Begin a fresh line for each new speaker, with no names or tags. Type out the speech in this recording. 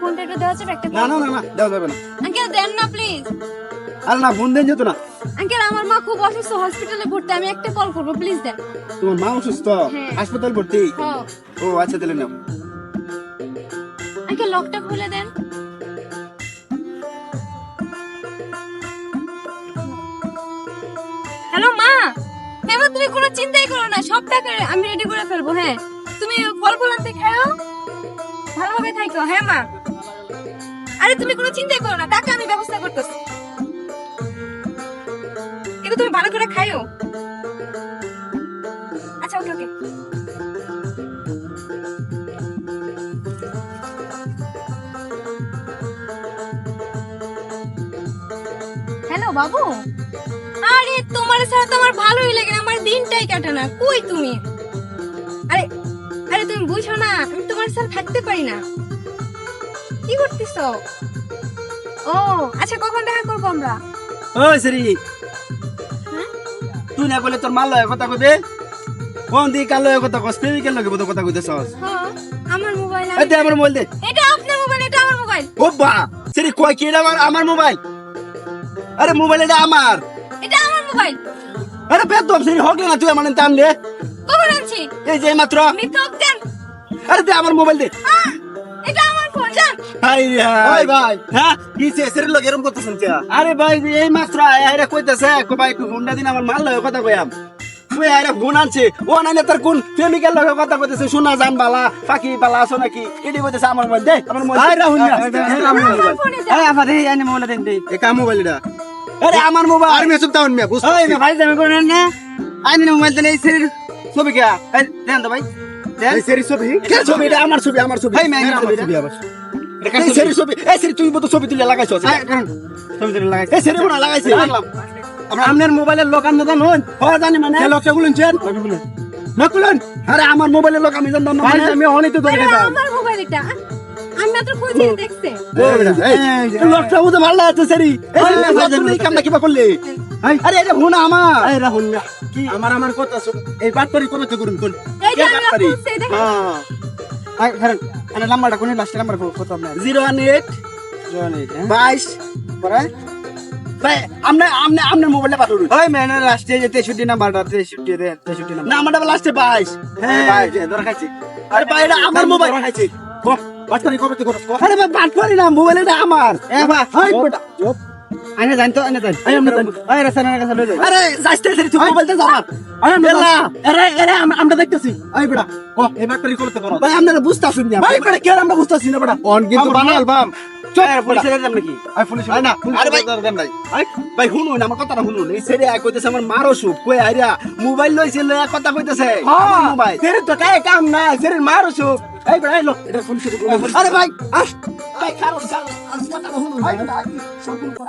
ফোনটা একটু দেওয়া যাবে একটা
না না না না দেওয়া যাবে না।
আঙ্কেল দেন না প্লিজ
আরে না ফোন দেন যেত না।
আঙ্কেল আমার মা খুব অসুস্থ হসপিটালে ভর্তি আমি একটা কল করব প্লিজ দেন।
তোমার মা অসুস্থ?
হ্যাঁ।
হাসপাতাল ভর্তি? ও আচ্ছা তাহলে নাও।
আঙ্কেল লকটা খুলে দেন। হ্যালো মা! হ্যাঁ তুমি কোনো চিন্তাই করো না সব টাকা আমি রেডি করে ফেলব হ্যাঁ। তুমি ফল ফল আনতে খাও ভালোভাবে থাকো হ্যাঁ মা? আরে তুমি কোনো চিন্তাই করো না টাকা আমি ব্যবস্থা করতেছি। কিন্তু তুমি ভালো করে খাইও। আচ্ছা ওকে ওকে। হ্যালো, বাবু। আরে, তোমার তো আমার ভালোই লাগে না, আমার দিনটাই কাটে না। কই তুমি? আরে আরে, তুমি বুঝো না, আমি তোমার সাথে থাকতে পারি না। কি করতেছো? ও আচ্ছা কখন দেখা করব আমরা?
ওই সেরি।
হ্যাঁ?
তুই না বলে তোর মাল লয় কথা কইবে? কোন দি কাল লয় কথা কস? প্রেমিকের লগে বোধ কথা কইতেছস?
হ্যাঁ আমার মোবাইল
দে আমার মোবাইল দে।
এটা আপনার মোবাইল এটা আমার মোবাইল।
ও বা সেরি কয় কি এটা আমার আমার মোবাইল? আরে মোবাইল এটা আমার।
এটা আমার মোবাইল।
আরে বেদম সেরি হক না তুই আমার টানলে
কখন আনছি?
এই যে মাত্র
মিথক দেন
আরে দে আমার মোবাইল দে।
এটা আমার
হাই ভাই। হ্যাঁ কি সে সেরি লগে এরকম করতেছেন আরে ভাই এই মাত্র আরে কইতাছে কো ভাই একটু ফোনটা দিন আমার মাল লয় কথা কইয়াম। তুই আরে ফোন আনছে। ও নাইলে তার কোন প্রেমিকের লগে কথা কইতেছে? শোনা জান বালা পাখি বালা আছো নাকি? এডি কইতেছে আমার দে আমার মোবাইল আরে রাহুল না
আমার ফোনে দেন
এই আইনে মোবাইল দেন দেই
এ কাম মোবাইল এটা? আরে আমার মোবাইল আরে মেসুম তাউন মিয়া বুঝছ
ওই মে ভাই জামে কোন না। আইনে মোবাইল দেন এই সের ছবি কে? দেন তো ভাই। দেন।
এই সেরি ছবি? কে ছবি? এটা আমার ছবি আমার ছবি।
এই মেয়ে,
আমার
ছবি
ছবি। আবার এই সেরি ছবি এই সেরি ছবি তুলে লাগাইছস
এই কারণ ছবি দিন লাগাই
এই সেরি মনে লাগাইছে।
আমরা আপনার মোবাইলের লোক আমরা জানো
হ্যাঁ জানি মানে। লোকটা গুলো চেন নকুলন। আরে আমার মোবাইলের লোক আমি জানতাম না
ভাই
মানে
আমি অনেক তো ধরে
এটা আমার মোবাইল এটা। আমি মাত্র খুঁজে দেখছে।
এই লোকটা বুঝে ভালো আছে সেরি এই তুমি এই কামটা কিবা করলে? আরে এটা আমার।
এই রাহুল কি?
আমার আমার কথা শুন। এই বাত কোন করুন কোন?
এই যে আমি
বাটপারি?
খুঁজছি দেখেন।
এই ধরেন নাম্বারটা কোন লাস্ট নাম্বার কত আপনার।
জিরো ওয়ান এইট
জন এই
বাইশ।
পরে?
ভাই আমনে আমনে আপনার মোবাইলটা পাঠান
ওই লাস্টে যে 63 নাম্বারটা 63 দে 63
না আমারটা লাস্টে বাইশ।
হ্যাঁ
আরে ভাই এটা আমার মোবাইল
খাইছি।
বাটপারি কবে থেকে করছ আরে ভাই বাটপারি না মোবাইল এটা আমার।
এ ভাই
হাই বেটা
আইনে জান তো আইনে জান
এই আমরা।
এই রাসায়নিক কাছে লই
আরে যাইতে সেরি তুই মোবাইলটা যাবার
আরে
বেলা। আরে আরে আমরা দেখতেছি।
এই বেটা। ও এই বাটপারি করতে
ভাই আমরা বুঝতাছি না ভাই বেটা কে আমরা বুঝতাছি না বেটা?
অন কিন্তু বানাল বাম।
চুপ,
এই পুলিশে দেন নাকি? এই পুলিশ
আয় না, আরে ভাই।
দেন নাই।
আই, ভাই শুনুন আমার কথাটা শুনুন। এই সেরে এক কইতেছে আমার মারো সুপ। কই আইরা মোবাইল লইছে লইয়া কথা কইতেছে। আমার মোবাইল।
তো কাই কাম না মারো সুপ। এই বেটা এলো এটা পুলিশে
আরে ভাই আস। ভাই খারো খারো ভাই